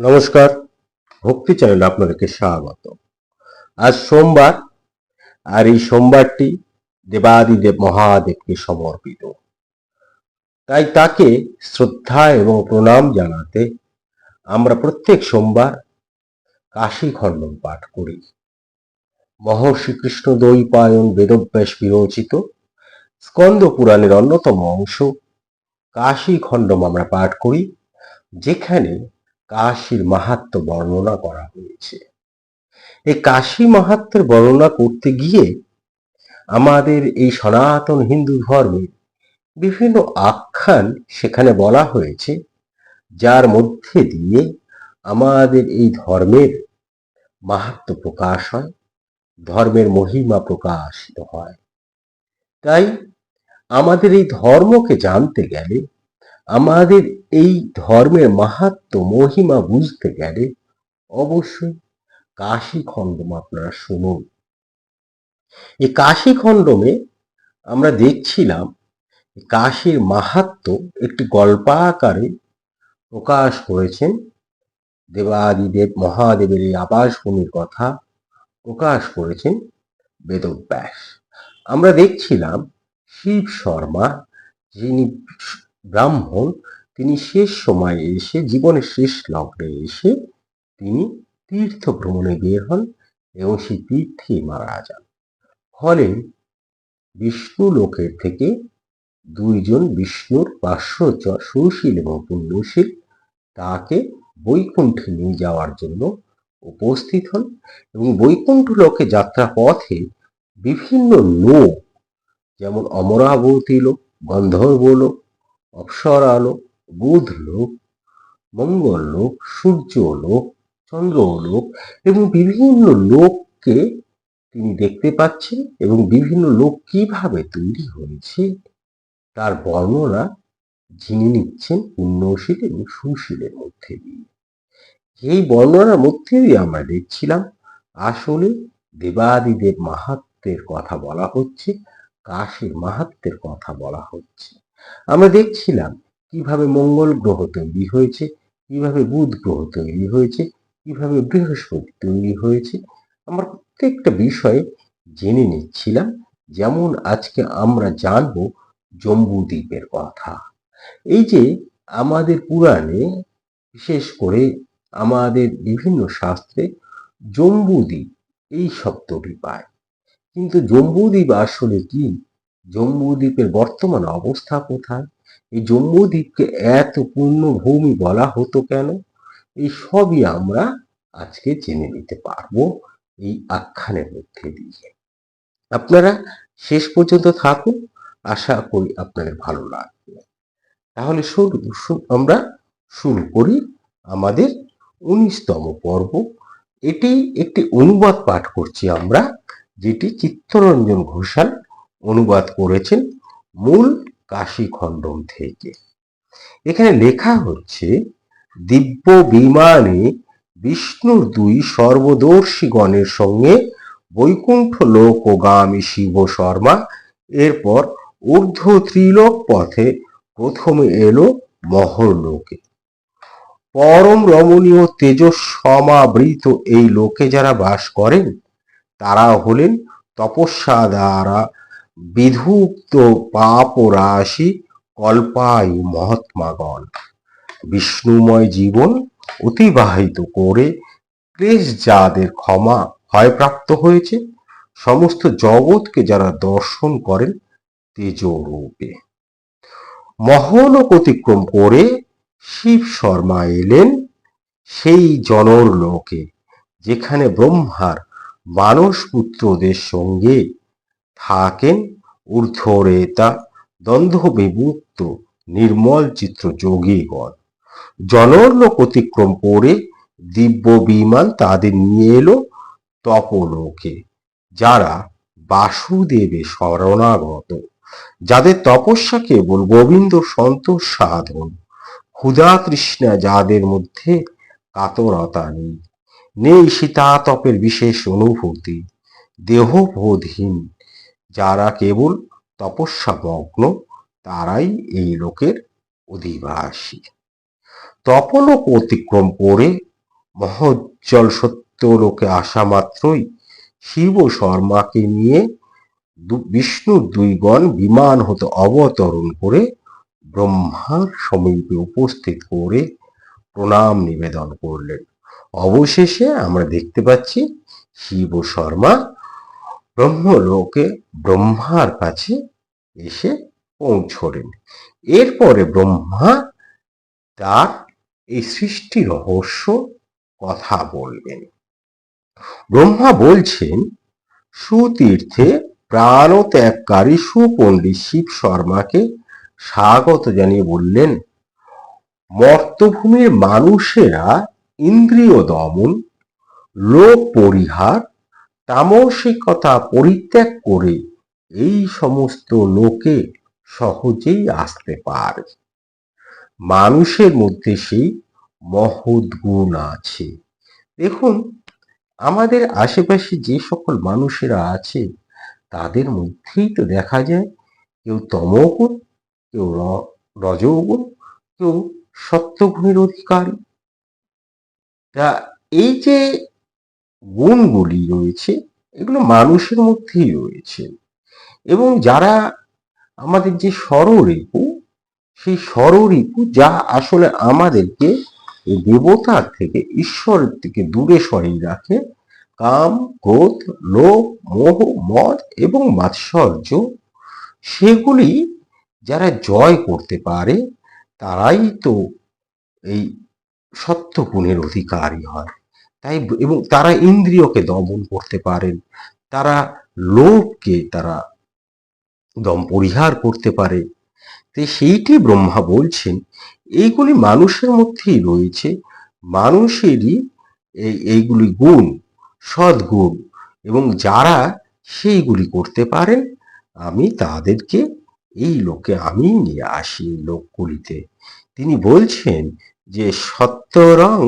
নমস্কার, ভক্তি চ্যানেলে আপনাদেরকে স্বাগত। আজ সোমবার, আর এই সোমবারটি দেবাদিদেব মহাদেবকে সমর্পিত। তাই তাকে শ্রদ্ধা এবং প্রণাম জানাতে আমরা প্রত্যেক সোমবার কাশী খণ্ডন পাঠ করি। মহর্ষি কৃষ্ণ দৈপায়ন বেদব্যাস বিরচিত স্কন্দ পুরাণের অন্যতম অংশ কাশী খণ্ডম আমরা পাঠ করি, যেখানে কাশীর মাহাত্ম বর্ণনা করা হয়েছে। এই কাশী মাহাত্মের বর্ণনা করতে গিয়ে আমাদের এই সনাতন হিন্দু ধর্মে বিভিন্ন আখ্যান সেখানে বলা হয়েছে, যার মধ্যে দিয়ে আমাদের এই ধর্মের মাহাত্ম প্রকাশ হয়, ধর্মের মহিমা প্রকাশিত হয়। তাই আমাদের এই ধর্মকে জানতে গেলে আমাদের এই ধর্মের মাহাত্ম, মহিমা বুঝতে গেলে অবশ্যই কাশী খণ্ডম আপনারা শুনুন। এই কাশী খণ্ডমে আমরা দেখছিলাম কাশীর মাহাত্ম একটি গল্পাকারে প্রকাশ করেছেন। দেবাদিদেব, মহাদেবের এই আবাসভূমির কথা প্রকাশ করেছেন বেদব্যাস। আমরা দেখছিলাম শিব শর্মা, যিনি ব্রাহ্মণ, তিনি শেষ সময়ে এসে, জীবনের শেষ লগ্নে এসে তিনি তীর্থ ভ্রমণে বের হন এবং সেই তীর্থে মারা যান। ফলে বিষ্ণু লোকের থেকে দুইজন বিষ্ণুর পার্শ্বচর সুশীল এবং পুণ্যশীল, তাকে বৈকুণ্ঠে নিয়ে যাওয়ার জন্য উপস্থিত হন এবং বৈকুণ্ঠ লোকে যাত্রা পথে বিভিন্ন লোক, যেমন অমরাবতী লোক, গন্ধর্ব লোক অপ্সরা লোক বুধ লোক মঙ্গল লোক সূর্য লোক চন্দ্র লোক এবং বিভিন্ন লোককে তিনি দেখতে পাচ্ছেন এবং বিভিন্ন লোক কীভাবে তৈরি হয়েছে তার বর্ণনা ঝিনে নিচ্ছেন পুণ্যশীল এবং সুশীলের মধ্যে দিয়ে। এই বর্ণনার মধ্যে দিয়ে আমরা দেখছিলাম, আসলে দেবাদিদেব মাহাত্মের কথা বলা হচ্ছে, কাশীর মাহাত্মের কথা বলা হচ্ছে। আমরা দেখছিলাম কীভাবে মঙ্গল গ্রহ তৈরি হয়েছে, কীভাবে বুধ গ্রহ তৈরি হয়েছে, কীভাবে বৃহস্পতি তৈরি হয়েছে। আমরা প্রত্যেকটা বিষয়ে জেনে নিচ্ছিলাম, যেমন আজকে আমরা জানব জম্বুদ্বীপের কথা। এই যে আমাদের পুরাণে বিশেষ করে আমাদের বিভিন্ন শাস্ত্রে জম্বুদ্বীপ এই শব্দটি পায়। কিন্তু জম্বুদ্বীপ আসলে কি? জম্বুদ্বীপের বর্তমান অবস্থা কোথায়? এই জম্বুদ্বীপকে এত পূর্ণভূমি বলা হতো কেন? এই সবই আমরা আজকে জেনে নিতে পারব এই আখ্যানের মধ্যে দিয়ে। আপনারা শেষ পর্যন্ত থাকুন, আশা করি আপনাদের ভালো লাগবে। তাহলে শুরু আমরা শুরু করি আমাদের উনিশতম পর্ব। এটি একটি অনুবাদ পাঠ করছি আমরা, যেটি চিত্তরঞ্জন ঘোষাল অনুবাদ করেছেন মূল কাশী খণ্ডম থেকে। এখানে লেখা হচ্ছে, দিব্য বিমানে বিষ্ণুর দুই সর্বদর্শীগণের সঙ্গে বৈকুণ্ঠ লোকগামী শিব শর্মা, এরপর ঊর্ধ্ব ত্রিলোক পথে প্রথমে এলো মহরলোকে। পরম রমণীয় তেজস সমাবৃত এই লোকে যারা বাস করেন, তারা হলেন তপস্যা দ্বারা বিধুক্ত পাপ রাশি কল্পায়ু মহাত্মাগণ বিষ্ণুময় জীবন অতিবাহিত করে ক্লেশ যাদের ক্ষমা ভয়প্রাপ্ত হয়েছে, সমস্ত জগৎকে যারা দর্শন করেন তেজরূপে। মহলোক অতিক্রম করে শিব শর্মা এলেন সেই জনর লোকে যেখানে ব্রহ্মার মানস পুত্রদের সঙ্গে থাকেন ঊর্ধ্বরেতা দ্বন্দ্ব বিমুক্ত নির্মল চিত্র যোগীগণ। জনরলোক অতিক্রম করে দিব্য বিমান তাদের নিয়ে এলো তপলোকে, যারা বাসুদেবে শরণাগত, যাদের তপস্যা কেবল গোবিন্দ সন্তোষ সাধন, ক্ষুধা তৃষ্ণা যাদের মধ্যে কাতরতা নেই। নেই শীতাতপের বিশেষ অনুভূতি, দেহবোধহীন যারা কেবল তপস্যামগ্ন তারাই এই লোকের অধিবাসী। তপলোক অতিক্রম করে মহোজ্জ্বল সত্য লোকে আসা মাত্রই শিব শর্মাকে নিয়ে বিষ্ণুর দুই গণ বিমান হতে অবতরণ করে ব্রহ্মার সমীপে উপস্থিত করে প্রণাম নিবেদন করলেন। অবশেষে আমরা দেখতে পাচ্ছি শিব শর্মা ব্রহ্মলোকে ব্রহ্মার কাছে এসে পৌঁছলেন। এরপরে ব্রহ্মা তার এই সৃষ্টি রহস্য কথা বলবেন ব্রহ্মা বলছেন, সুতীর্থে প্রাণত্যাগকারী সুপণ্ডিত শিব শর্মাকে স্বাগত জানিয়ে বললেন, মর্তভূমির মানুষেরা ইন্দ্রিয় দমন, লোক পরিহার তামসিকতা পরিত্যাগ করে এই সমস্ত লোকে সহজেই আসতে পারে। মানুষের মধ্যে সেই মহৎ গুণ আছে। দেখুন, আমাদের আশেপাশে যে সকল মানুষেরা আছে, তাদের মধ্যেই তো দেখা যায় কেউ তমগুণ, কেউ রজোগুণ, কেউ সত্যগুণের অধিকারী। তা এই যে গুণগুলি রয়েছে, এগুলো মানুষের মধ্যেই রয়েছে। এবং যারা আমাদের যে ষড়রিপু সেই ষড়রিপু যা আসলে আমাদেরকে দেবতার থেকে, ঈশ্বরের থেকে দূরে সরিয়ে রাখে, কাম, ক্রোধ, লোভ, মোহ, মদ এবং মাৎসর্য, সেগুলি যারা জয় করতে পারে, তারাই তো এই সত্যগুণের অধিকারী হয়। তাই এবং তারা ইন্দ্রিয়কে দমন করতে পারেন, তারা লোভকে তারা দম পরিহার করতে পারে। তো সেইটি ব্রহ্মা বলছেন, এইগুলি মানুষের মধ্যেই রয়েছে, মানুষেরই এই এইগুলি গুণ, সদ্গুণ, এবং যারা সেইগুলি করতে পারেন, আমি তাদেরকে এই লোকে আমি নিয়ে আসি লোকগুলিতে। তিনি বলছেন যে সত্যরং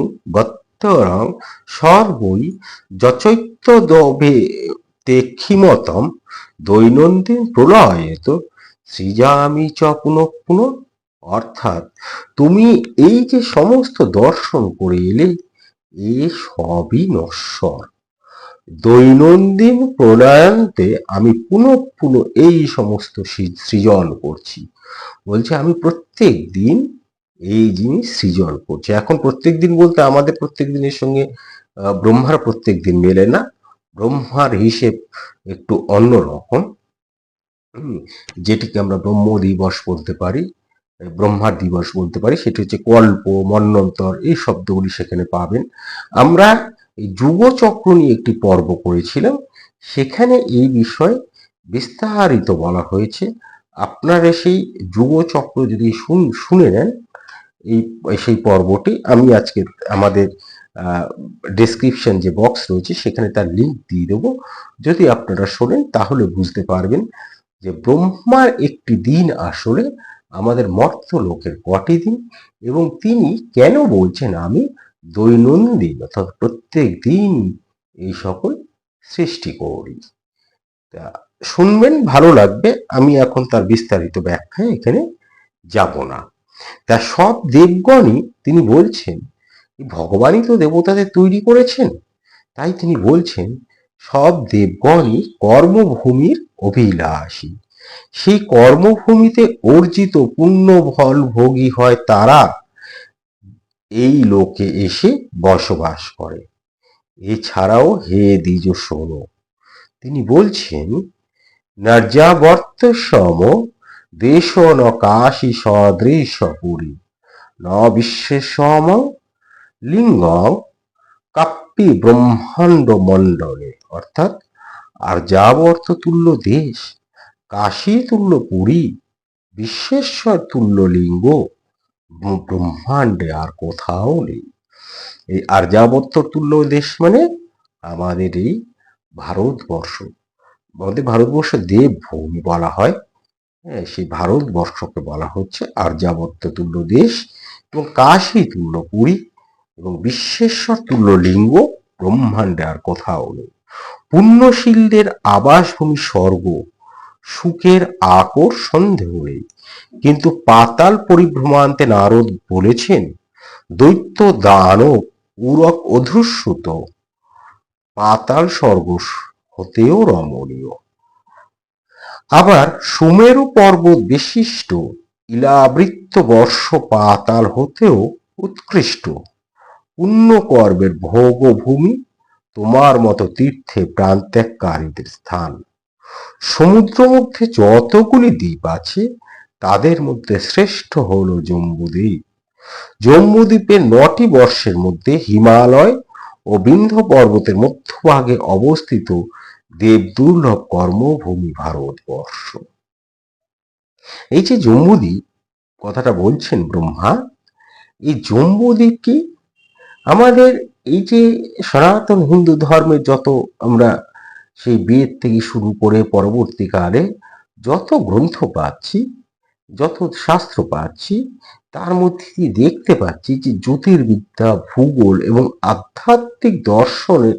গত্যরং সর্বই যচৈত্য দবে তেক্ষিমতম দৈনন্দিন প্রলয়ত সৃজামি চ পুনঃ পুনঃ। অর্থাৎ তুমি এই যে সমস্ত দর্শন করে এলে, এ সবই নশ্বর। দৈনন্দিন প্রণয়নতে আমি পুনঃ পুনঃ এই সমস্ত সৃজন করছি। বলছে আমি প্রত্যেক দিন এই জিনিস সৃজন করছে। এখন প্রত্যেক দিন বলতে আমাদের প্রত্যেক দিনের সঙ্গে ব্রহ্মার প্রত্যেক দিন মেলে না। ব্রহ্মার হিসেব একটু অন্যরকম। যেটিকে আমরা ব্রহ্ম দিবস বলতে পারি ব্রহ্মার দিবস বলতে পারি, সেটি হচ্ছে কল্প মন্বন্তর এই শব্দগুলি সেখানে পাবেন। আমরা যুগচক্র নিয়ে একটি পর্ব করেছিলাম। সেখানে এই বিষয়ে বিস্তারিত বলা হয়েছে। আপনারা সেই যুগচক্র যদি শুনে নেন এই, সেই পর্বটি আমি আজকে আমাদের ডেসক্রিপশন যে বক্স রয়েছে সেখানে তার লিঙ্ক দিয়ে দেবো। যদি আপনারা শোনেন তাহলে বুঝতে পারবেন যে ব্রহ্মার একটি দিন আসলে আমাদের মর্ত লোকের কটি দিন এবং তিনি কেন বলছেন আমি দৈনন্দিন অর্থাৎ প্রত্যেক দিন এই সকল সৃষ্টি করি। তা শুনবেন, ভালো লাগবে। আমি এখন তার বিস্তারিত ব্যাখ্যায় এখানে যাব না। তা সব দেবগণই তিনি বলছেন ভগবানই তো দেবতাদের তৈরি করেছেন। তাই তিনি বলছেন, সব দেবগণই কর্মভূমির অভিলাষী। সেই কর্মভূমিতে অর্জিত পুণ্য ফল ভোগী হয় তারা। এই লোকে এসে বসবাস করে। এছাড়াও হে দ্বিজ শোনো। তিনি বলছেন নর্যাবর্ত সম দেশ ন কাশী সদৃশ পুরী। ন বিশ্বেষম লিঙ্গ কাপ্পি ব্রহ্মাণ্ড মণ্ডলে। অর্থাৎ আর্যাবর্ত তুল্য দেশ, কাশী তুল্য পুরী, বিশ্বেশ্বর তুল্য লিঙ্গ ব্র- ব্রহ্মাণ্ডে আর কোথাও নেই। এই আর্যাবর্ত তুল্য দেশ মানে আমাদের এই ভারতবর্ষ। আমাদের ভারতবর্ষ দেবভূমি বলা হ্যাঁ। সেই ভারতবর্ষকে বলা হচ্ছে আর্যাবর্ত তুল্য দেশ এবং কাশী তুল্য পুরী এবং বিশ্বেশ্বর তুল্য লিঙ্গ ব্রহ্মাণ্ডে আর কোথাও নেই। পুণ্যশীলদের আবাসভূমি স্বর্গ, সুখের আকর সন্দেহ নেই। কিন্তু পাতাল পরিভ্রমান্তে নারদ বলেছেন, দৈত্য দানব উরক অধুশ্রুত পাতাল স্বর্গ হতেও রমণীয়। আবার সুমেরু পর্বত বিশিষ্ট ইলাবৃত্ত বর্ষ পাতাল হতেও উৎকৃষ্ট। পুণ্য কর্মের ভোগ ভূমি তোমার মতো তীর্থে প্রাণত্যাগকারীদের স্থান। সমুদ্র মধ্যে যতগুলি দ্বীপ আছে, তাদের মধ্যে শ্রেষ্ঠ হল জম্বুদ্বীপ। জম্বুদ্বীপের নটি বর্ষের মধ্যে হিমালয় ও বিন্ধ্য পর্বতের মধ্যভাগে অবস্থিত দেবদুর্লভ কর্মভূমি ভারতবর্ষ। এই যে জম্বুদ্বীপ কথাটা বলছেন ব্রহ্মা, এই জম্বুদ্বীপ কি? আমাদের এই যে সনাতন হিন্দু ধর্মের যত আমরা সেই বেদ থেকে শুরু করে পরবর্তীকালে যত গ্রন্থ পাচ্ছি, যত শাস্ত্র পাচ্ছি, তার মধ্যে দেখতে পাচ্ছি যে জ্যোতির্বিদ্যা, ভূগোল এবং আধ্যাত্মিক দর্শনের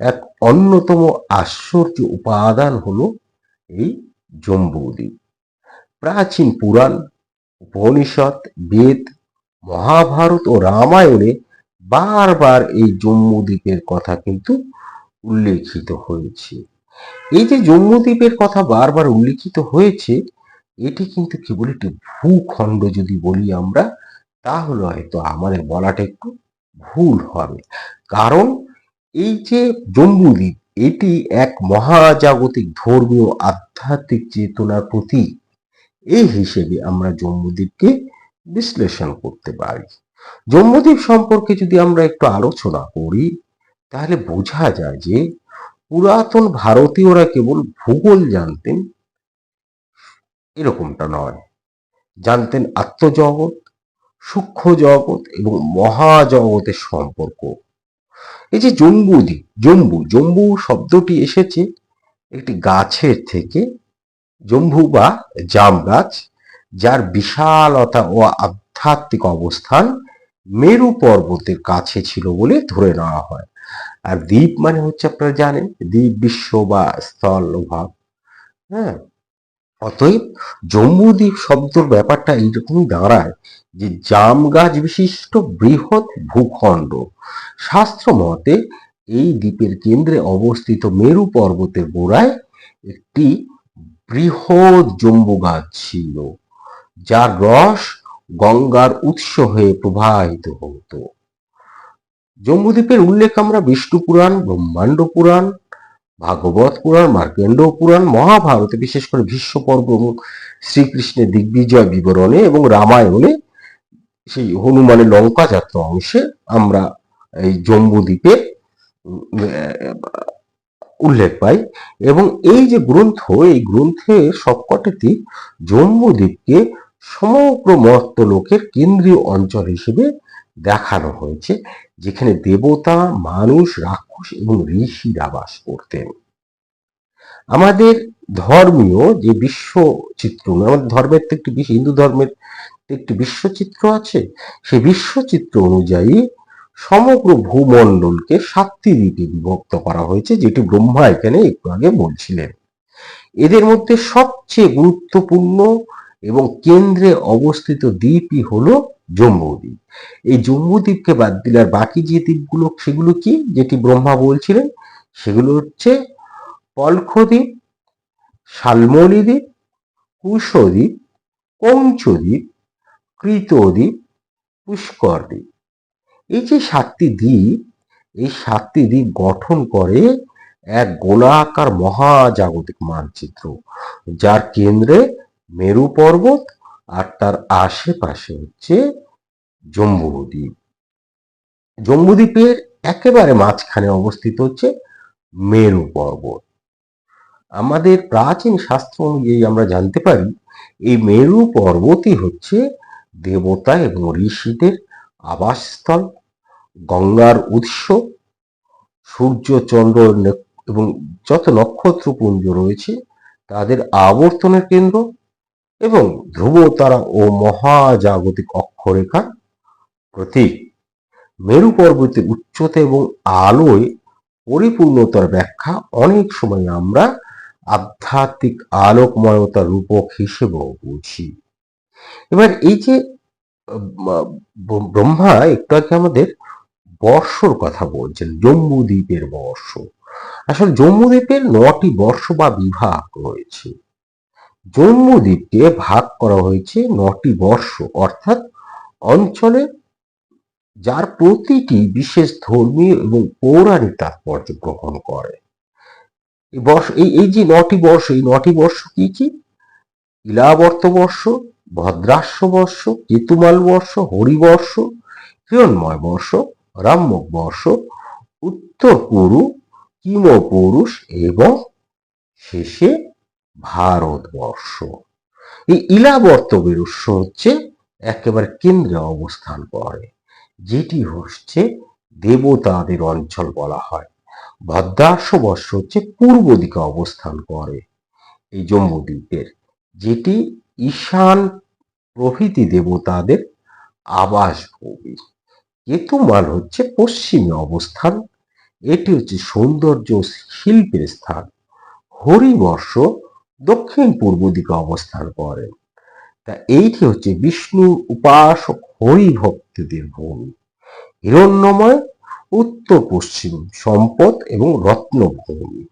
এক অন্যতম আশ্চর্য উপাদান হলো এই জম্বুদ্বীপ প্রাচীন পুরাণ, উপনিষদ, বেদ, মহাভারত ও রামায়ণে বারবার এই জম্মুদ্বীপের কথা কিন্তু উল্লেখিত হয়েছে। এই যে জম্বুদ্বীপের কথা বারবার উল্লেখিত হয়েছে, এটি কিন্তু কেবল একটি ভূখণ্ড যদি বলি আমরা, তাহলে হয়তো আমাদের বলাটা একটু ভুল হবে। কারণ এই যে জম্বুদ্বীপ এটি এক মহাজাগতিক ধর্মীয় আধ্যাত্মিক চেতনার প্রতীক। এই হিসেবে আমরা জম্বুদ্বীপকে বিশ্লেষণ করতে পারি। জম্বুদ্বীপ সম্পর্কে যদি আমরা একটু আলোচনা করি, তাহলে বোঝা যায় যে পুরাতন ভারতীয়রা কেবল ভূগোল জানতেন, এরকমটা নয়। জানতেন আত্মজগৎ, সূক্ষ্ম জগৎ এবং মহাজগতের সম্পর্ক। এই যে জম্বুদ্বীপ জম্বু জম্বু শব্দটি এসেছে একটি গাছের থেকে। জম্বু বা জাম গাছ, যার বিশালতা ও আধ্যাত্মিক অবস্থান মেরু পর্বতের কাছে ছিল বলে ধরে নেওয়া হয়। আর দ্বীপ মানে হচ্ছে আপনারা জানেন, দ্বীপ, বিশ্ব বা স্থল ভাব হ্যাঁ? অতএব জম্বুদ্বীপ শব্দর ব্যাপারটা এইরকমই দাঁড়ায় যে জাম গাছ বিশিষ্ট বৃহৎ ভূখণ্ড। শাস্ত্র মতে এই দ্বীপের কেন্দ্রে অবস্থিত মেরু পর্বতের গোড়ায় একটি বৃহৎ জম্বু গাছ ছিল, যার রস গঙ্গার উৎস হয়ে প্রবাহিত হতো। জম্বুদ্বীপের উল্লেখ আমরা বিষ্ণু পুরাণ ব্রহ্মাণ্ড পুরাণ ভাগবত পুরাণ, মার্কেন্ড পুরাণ, মহাভারতে, বিশেষ করে ভীষ্ম পর্ব শ্রীকৃষ্ণের দিগ্বিজয় বিবরণে এবং রামায়ণে সেই হনুমানের লঙ্কা যাত্রা অংশে আমরা এই জম্বুদ্বীপে উল্লেখ পাই। এবং এই যে গ্রন্থ, এই গ্রন্থে সবকটাতেই জম্বুদ্বীপকে সমগ্র মর্ত লোকের কেন্দ্রীয় অঞ্চল হিসেবে দেখানো হয়েছে, যেখানে দেবতা, মানুষ, রাক্ষস এবং ঋষিরা বাস করতেন। আমাদের ধর্মীয় যে বিশ্ব চিত্র, আমাদের ধর্মের তো একটি হিন্দু ধর্মের একটি বিশ্বচিত্র আছে সেই বিশ্বচিত্র অনুযায়ী সমগ্র ভূমণ্ডলকে সাতটি দ্বীপে বিভক্ত করা হয়েছে, যেটি ব্রহ্মা এখানে একটু আগে বলছিলেন। এদের মধ্যে সবচেয়ে গুরুত্বপূর্ণ এবং কেন্দ্রে অবস্থিত দ্বীপই হলো জম্বুদ্বীপ এই জম্মুদ্বীপকে বাদ দিলে আর বাকি যে দ্বীপগুলো, সেগুলো কি? যেটি ব্রহ্মা বলছিলেন, সেগুলো হচ্ছে পলক্ষদ্বীপ শালমণি দ্বীপ কুশদ্বীপ কঞ্চদ্বীপ কৃতদ্বীপ পুষ্কর দ্বীপ এই যে সাতটি দ্বীপ, এই সাতটি দ্বীপ গঠন করে এক গোলাকার মহাজাগতিক মানচিত্র, যার কেন্দ্রে মেরু পর্বত আর তার আশেপাশে হচ্ছে জম্বুদ্বীপ জম্বুদ্বীপের একেবারে মাঝখানে অবস্থিত হচ্ছে মেরু পর্বত। আমাদের প্রাচীন শাস্ত্র অনুযায়ী আমরা জানতে পারি, এই মেরু পর্বতই হচ্ছে দেবতা এবং ঋষিদের আবাসস্থল, গঙ্গার উৎস, সূর্য, চন্দ্র এবং যত নক্ষত্রপুঞ্জ রয়েছে, তাদের আবর্তনের কেন্দ্র এবং ধ্রুব তারা ও মহাজাগতিক অক্ষরেখার প্রতীক। মেরু পর্বতের উচ্চতা এবং আলোয় পরিপূর্ণতার ব্যাখ্যা অনেক সময় আমরা আধ্যাত্মিক আলোকময়তার রূপক হিসেবেও বুঝি। এবার এই যে ব্রহ্মা একটু আগে আমাদের বর্ষর কথা বলছেন জম্বুদ্বীপের বর্ষ। আসলে জম্বুদ্বীপের নটি বর্ষ বা বিভাগ রয়েছে। জম্বুদ্বীপকে ভাগ করা হয়েছে নটি বর্ষ। অর্থাৎ অঞ্চলে যার প্রতিটি বিশেষ ধর্মীয় এবং পৌরাণিক তাৎপর্য গ্রহণ করে। বর্ষ, এই এই যে নটি বর্ষ, এই নটি বর্ষ কি কি? ইলাবর্ত বর্ষ ভদ্রাস্য বর্ষ, কেতুমাল বর্ষ হরিবর্ষ হিরণময় বর্ষ রাম্যক বর্ষ, উত্তর পুরু কিম পুরুষ এবং শেষে ভারতবর্ষ। এই ইলাবর্ত বর্ষ হচ্ছে একেবারে কেন্দ্রে অবস্থান করে, যেটি হচ্ছে দেবতাদের অঞ্চল বলা হয়। ভদ্রাস্য বর্ষ হচ্ছে পূর্ব দিকে অবস্থান করে এই জম্মুদ্বীপের যেটি ঈশান প্রভৃতি দেবতাদের আবাসভূমি। কেতুমাল হচ্ছে পশ্চিমে অবস্থান, এটি হচ্ছে সৌন্দর্য শিল্পের স্থান। হরিবর্ষ দক্ষিণ পূর্ব দিকে অবস্থান করেন তা এইটি হচ্ছে বিষ্ণুর উপাসক হরিভক্তদের ভূমি হিরণ্যময় উত্তর পশ্চিম সম্পদ এবং রত্নভূমি।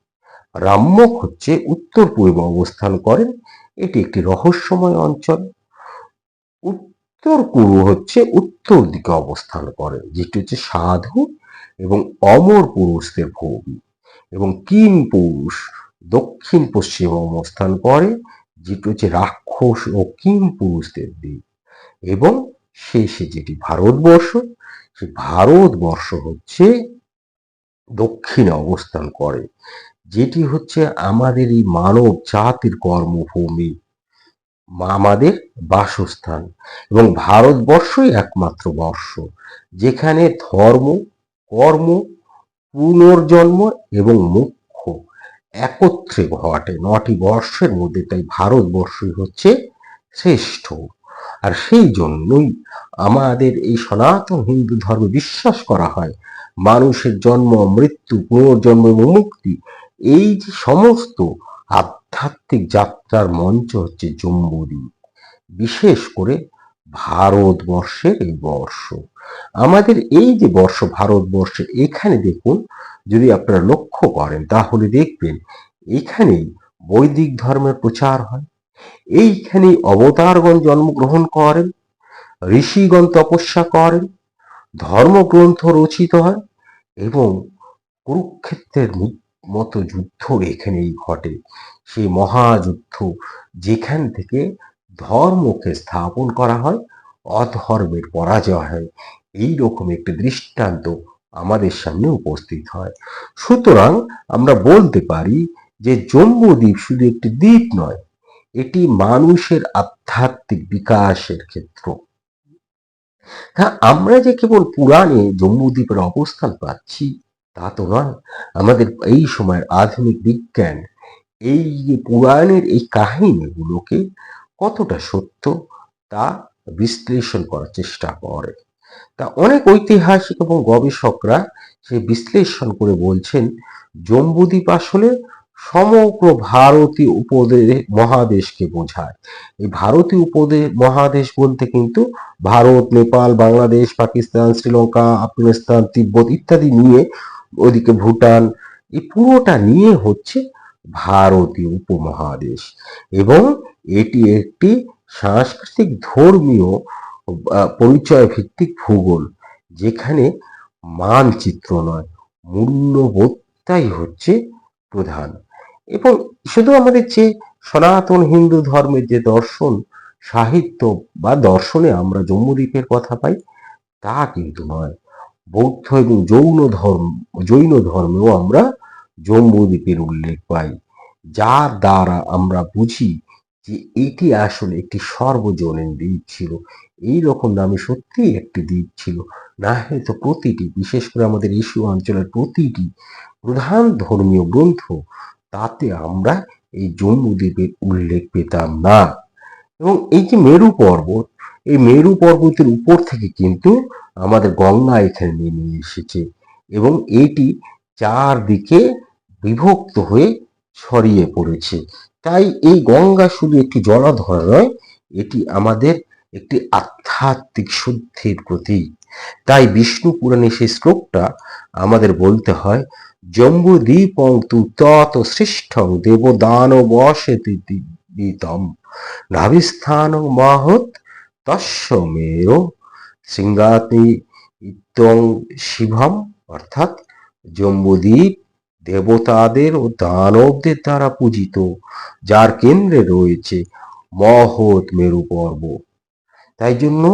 রাম্যক হচ্ছে উত্তর পূর্বে অবস্থান করেন। এটি একটি রহস্যময় অঞ্চল। উত্তর কুরু হচ্ছে উত্তর দিকে অবস্থান করে যেটি হচ্ছে সাধু এবং অমর পুরুষদের ভূমি এবং কিম পুরুষ দক্ষিণ পশ্চিমে অবস্থান করে, যেটি হচ্ছে রাক্ষস ও কিম পুরুষদের দিক এবং শেষে যেটি ভারতবর্ষ সেই ভারতবর্ষ হচ্ছে দক্ষিণে অবস্থান করে, যেটি হচ্ছে আমাদের এই মানব জাতির কর্মভূমি, আমাদের বাসস্থান। এবং ভারতবর্ষই একমাত্র বর্ষ, যেখানে ধর্ম, কর্ম, পুনর্জন্ম এবং মুখ্য একত্রে ঘটে নটি বর্ষের মধ্যে তাই ভারতবর্ষই হচ্ছে শ্রেষ্ঠ। আর সেই জন্যই আমাদের এই সনাতন হিন্দু ধর্মে বিশ্বাস করা হয়, মানুষের জন্ম, মৃত্যু, পুনর্জন্ম এবং মুক্তি। এই যে সমস্ত আধ্যাত্মিক যাত্রার মঞ্চ হচ্ছে জম্বুদ্বীপ বিশেষ করে ভারতবর্ষের এই বর্ষ। আমাদের এই যে বর্ষ ভারতবর্ষের, এখানে দেখুন যদি আপনারা লক্ষ্য করেন, তাহলে দেখবেন এখানেই বৈদিক ধর্মের প্রচার হয়। এইখানেই অবতারগণ জন্মগ্রহণ করেন, ঋষিগণ তপস্যা করেন, ধর্মগ্রন্থ রচিত হয় এবং কুরুক্ষেত্রের মতো যুদ্ধ এখানেই ঘটে। সেই মহাযুদ্ধ যেখান থেকে ধর্মকে স্থাপন করা হয়, অধর্মের পরাজয় হয়। এই রকম একটি দৃষ্টান্ত আমাদের সামনে উপস্থিত হয়। সুতরাং আমরা বলতে পারি যে জম্বুদ্বীপ শুধু একটি দ্বীপ নয়, এটি মানুষের আধ্যাত্মিক বিকাশের ক্ষেত্র। হ্যাঁ আমরা যে কেবল পুরাণে জম্বুদ্বীপের অবস্থান পাচ্ছি, তা তো নয়। আমাদের এই সময়ের আধুনিক বিজ্ঞান এই পুরাণের এই কাহিনীগুলোকে কতটা সত্য, তা বিশ্লেষণ করার চেষ্টা করে। তা অনেক ঐতিহাসিক এবং গবেষকরা সে বিশ্লেষণ করে বলছেন, জম্বুদ্বীপ আসলে সমগ্র ভারতীয় উপদেশ মহাদেশকে বোঝায়। এই ভারতীয় উপদেশ মহাদেশ বলতে কিন্তু ভারত, নেপাল, বাংলাদেশ, পাকিস্তান, শ্রীলঙ্কা, আফগানিস্তান, তিব্বত ইত্যাদি নিয়ে, ওদিকে ভুটান, এই পুরোটা নিয়ে হচ্ছে ভারতীয় উপমহাদেশ। এবং এটি একটি সাংস্কৃতিক ধর্মীয় পরিচয় ভিত্তিক ভূগোল, যেখানে মানচিত্র নয়, মূল্যবোধটাই হচ্ছে প্রধান। এবং শুধু আমাদের যে সনাতন হিন্দু ধর্মের যে দর্শন, সাহিত্য বা দর্শনে আমরা জম্মুদ্বীপের কথা পাই, তা কিন্তু নয়। বৌদ্ধ এবং জৈন ধর্ম, জৈন ধর্মেও আমরা জম্মুদ্বীপের উল্লেখ পাই, যার দ্বারা আমরা বুঝি যে এটি আসলে একটি সর্বজনীন দ্বীপ ছিল। এই রকম নামে সত্যি একটি দ্বীপ ছিল। না হয়তো প্রতিটি, বিশেষ করে আমাদের এশীয় অঞ্চলের প্রতিটি প্রধান ধর্মীয় গ্রন্থ, তাতে আমরা এই জম্বুদ্বীপের উল্লেখ পেতাম না। এবং এই যে মেরু পর্বত, এই মেরু পর্বতের উপর থেকে কিন্তু আমাদের গঙ্গা এখানে নেমে এসেছে এবং এটি চারদিকে বিভক্ত হয়ে ছড়িয়ে পড়েছে। তাই এই গঙ্গা শুধু একটি জলাধর নয়, এটি আমাদের একটি আধ্যাত্মিক শুদ্ধির প্রতীক। তাই বিষ্ণু পুরাণে সেই শ্লোকটা আমাদের বলতে হয়, জম্বু জম্বুদ্বীপং তু তত সৃষ্টং দেবদানবশেতি দিতম নাভিস্থানং মহৎ তস্য মেয় সিংহাতি ইত্যং শিভম অর্থাৎ জম্বুদ্বীপ দেবতাদের ও দানবদের দ্বারা পূজিত, যার কেন্দ্রে রয়েছে মহৎ মেরু পর্বত তাই জন্য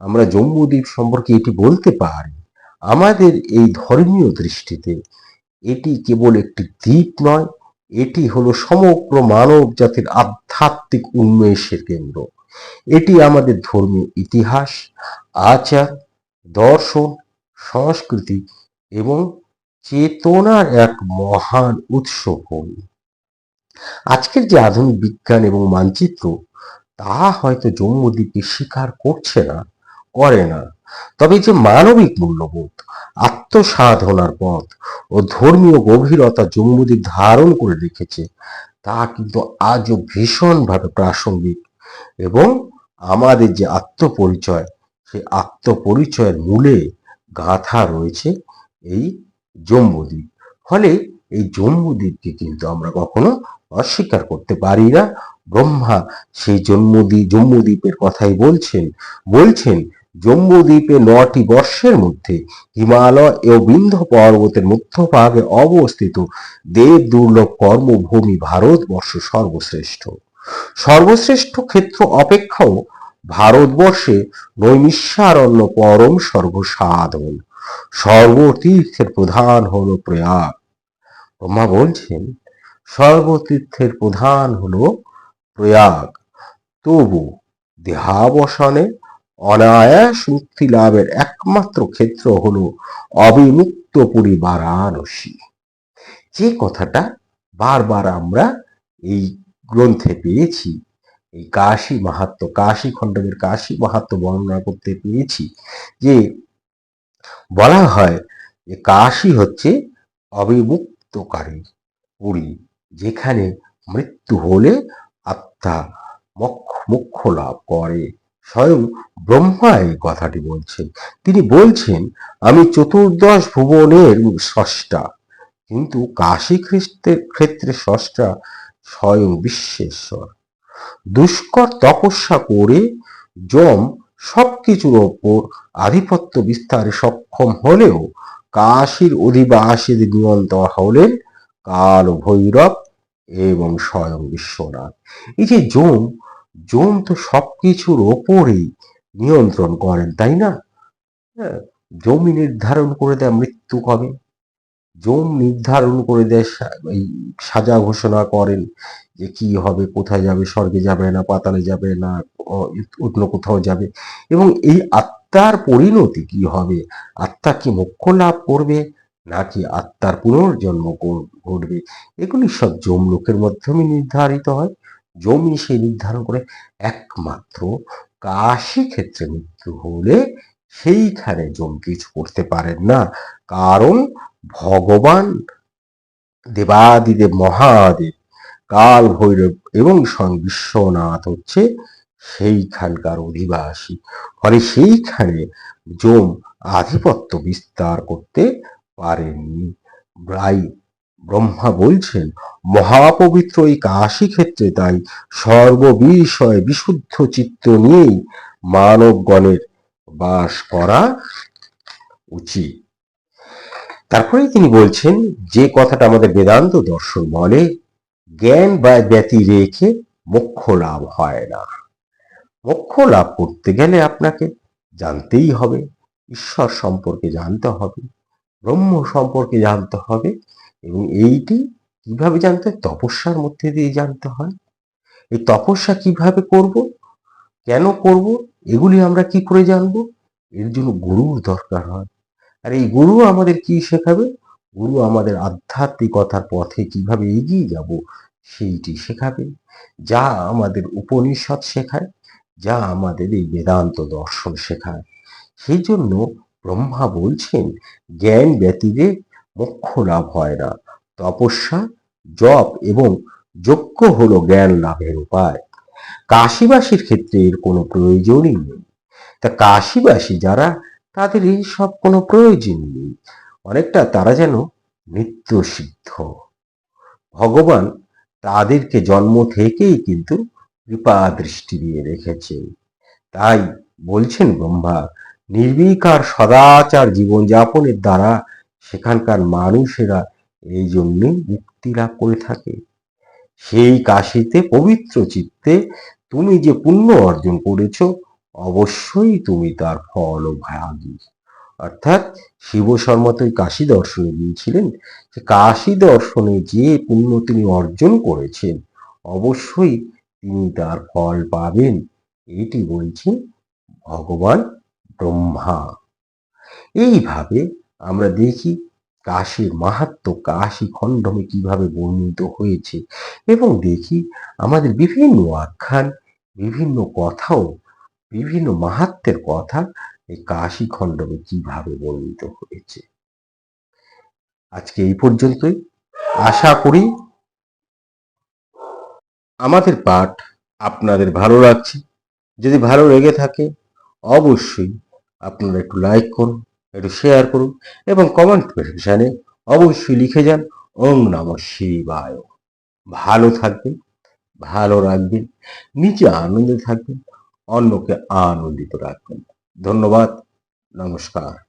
আমরা জম্মুদ্বীপ সম্পর্কে এটি বলতে পারি। আমাদের এই ধর্মীয় দৃষ্টিতে এটি কেবল একটি দ্বীপ নয়, এটি হলো সমগ্র মানব জাতির আধ্যাত্মিক উন্মেষের কেন্দ্র। এটি আমাদের ধর্মীয় ইতিহাস, আচার, দর্শন, সংস্কৃতি এবং চেতনার এক মহান উৎস ভূমি আজকের যে আধুনিক বিজ্ঞান এবং মানচিত্র, তা হয়তো জম্মুদ্বীপকে স্বীকার করছে না, করে না। তবে যে মানবিক মূল্যবোধ, আত্মসাধনার পথ ও ধর্মীয় গভীরতা জম্মুদ্বীপ ধারণ করে রেখেছে, তা কিন্তু আজও ভীষণভাবে প্রাসঙ্গিক এবং আমাদের যে আত্মপরিচয় সেই আত্মপরিচয়ের মূলে গাঁথা রয়েছে এই জম্বুদ্বীপ। ফলে এই জম্বুদ্বীপকে কিন্তু আমরা কখনো অস্বীকার করতে পারি না। ব্রহ্মা সেই জন্মদ্বীপ জম্বুদ্বীপের কথাই বলছেন। বলছেন, জম্বুদ্বীপে নটি বর্ষের মধ্যে হিমালয় ও বিন্ধ পর্বতের মধ্যভাগে অবস্থিত দেব দুর্লভ কর্মভূমি ভারতবর্ষ সর্বশ্রেষ্ঠ। সর্বশ্রেষ্ঠ ক্ষেত্র অপেক্ষাও ভারতবর্ষে নৈমিষারণ্য পরম সর্বসাধন সর্বতীর্থের প্রধান হলো প্রয়াগ। ব্রহ্মা বলছেন, সর্বতীর্থের প্রধান হলো প্রয়াগ। তবু দেহাবসানে অনায়াস মুক্তি লাভের একমাত্র ক্ষেত্র হলো অবিমুক্ত পুরী বারাণসী। যে কথাটা বারবার আমরা এই গ্রন্থে পেয়েছি, এই কাশী মাহাত্ম, কাশী খণ্ডকের কাশী মাহাত্ম বর্ণনা করতে পেয়েছি যে বলা হয় যে কাশী হচ্ছে অবিমুক্তকারী পুরী, যেখানে মৃত্যু হলে আত্মা মোক্ষ লাভ করে। স্বয়ং ব্রহ্মা এই কথাটি বলছেন। তিনি বলছেন, আমি চতুর্দশ ভুবনের স্রষ্টা, কিন্তু কাশী খ্রিস্টের ক্ষেত্রে স্রষ্টা স্বয়ং বিশ্বেশ্বর। দুষ্কর তপস্যা করে যম সবকিছুর ওপর আধিপত্য বিস্তারে সক্ষম হলেও কাশীর অধিবাসীদের নিয়ন্ত্রণ হলেন কাল ভৈরব এবং স্বয়ং বিশ্বনাথ। এই যে যম যম তো সবকিছুর ওপরেই নিয়ন্ত্রণ করেন, তাই না? হ্যাঁ জমি নির্ধারণ করে দেয় মৃত্যু কবে? জম নির্ধারণ করে দেয় এই সাজা ঘোষণা করেন যে কি হবে, কোথায় যাবে, স্বর্গে যাবে না, পাতালে যাবে না অন্য কোথাও যাবে। এবং এই আত্মার পরিণতি কি হবে? আত্মা কি মোক্ষ লাভ করবে, নাকি আত্মার পুনর্জন্ম ঘটবে? এগুলি সব জম লোকের মাধ্যমে নির্ধারিত হয়। জমি সে নির্ধারণ করে একমাত্র কাশি ক্ষেত্রে মৃত্যু হলে সেইখানে জম কিছু করতে পারেন না। কারণ ভগবান দেবাদিদেব মহাদেব, কাল ভৈরব এবং স্বয়ং বিশ্বনাথ হচ্ছে সেইখানকার অধিবাসী। ফলে সেইখানে জম আধিপত্য বিস্তার করতে পারেননি। রাই ব্রহ্মা বলছেন, মহাপবিত্র এই কাশী ক্ষেত্রে তাই সর্ববিষয় বিশুদ্ধ চিত্ত নিয়েই মানবগণের বাস করা উচিত। তারপরে তিনি বলছেন, যে কথাটা আমাদের বেদান্ত দর্শন বলে, জ্ঞান বা ব্যতি রেখে মোক্ষ লাভ হয় না। মোক্ষ লাভ করতে গেলে আপনাকে জানতেই হবে, ঈশ্বর সম্পর্কে জানতে হবে, ব্রহ্ম সম্পর্কে জানতে হবে, এবং এইটি কীভাবে জানতে তপস্যার মধ্যে দিয়ে জানতে হয়। এই তপস্যা কীভাবে করব? কেন করব? এগুলি আমরা কি করে জানব? এর জন্য গুরুর দরকার হয়। আর এই গুরু আমাদের কি শেখাবে? গুরু আমাদের আধ্যাত্মিকতার পথে কীভাবে এগিয়ে যাব সেইটি শেখাবে। যা আমাদের উপনিষদ শেখায়, যা আমাদের এই বেদান্ত দর্শন শেখায়। সেই জন্য ব্রহ্মা বলছেন, জ্ঞান ব্যতীতে মোক্ষ লাভ হয় না। তপস্যা, জপ এবং যজ্ঞ হলো জ্ঞান লাভের উপায়। কাশীবাসীর ক্ষেত্রে এর কোনো প্রয়োজনই নেই। তা কাশীবাসী যারা তাদের এই সব কোনো প্রয়োজন নেই। অনেকটা তারা যেন নিত্য সিদ্ধ ভগবান তাদেরকে জন্ম থেকেই কিন্তু কৃপা দৃষ্টি দিয়ে রেখেছেন। তাই বলছেন ব্রহ্মা, নির্বিকার সদাচার জীবনযাপনের দ্বারা সেখানকার মানুষেরা এই জন্যই মুক্তি লাভ করে থাকে। সেই কাশিতে পবিত্র চিত্তে তুমি যে পুণ্য অর্জন করেছ অবশ্যই তুমি তার ফল ও ভাগী অর্থাৎ শিব শর্মা তো কাশী দর্শনে গিয়েছিলেন। যে কাশী দর্শনে যে পুণ্য তিনি অর্জন করেছেন। অবশ্যই তিনি তার ফল পাবেন, এটি বলছেন ভগবান ব্রহ্মা। এইভাবে আমরা দেখি কাশীর মাহাত্ম কাশী খণ্ডমে কীভাবে বর্ণিত হয়েছে। এবং দেখি আমাদের বিভিন্ন আখ্যান, বিভিন্ন কথাও বিভিন্ন মাহাত্মের কথা এই কাশী খণ্ডমে কীভাবে বর্ণিত হয়েছে। আজকে এই পর্যন্তই। আশা করি আমাদের পাঠ আপনাদের ভালো লাগছে। যদি ভালো লেগে থাকে, অবশ্যই আপনারা একটু লাইক করুন, একটু শেয়ার করুন এবং কমেন্ট সেকশনে অবশ্যই লিখে যান ওম নম শিবায়। ভালো থাকবেন, ভালো রাখবেন নিজে আনন্দে থাকবেন অন্যকে আনন্দিত রাখবেন। ধন্যবাদ নমস্কার।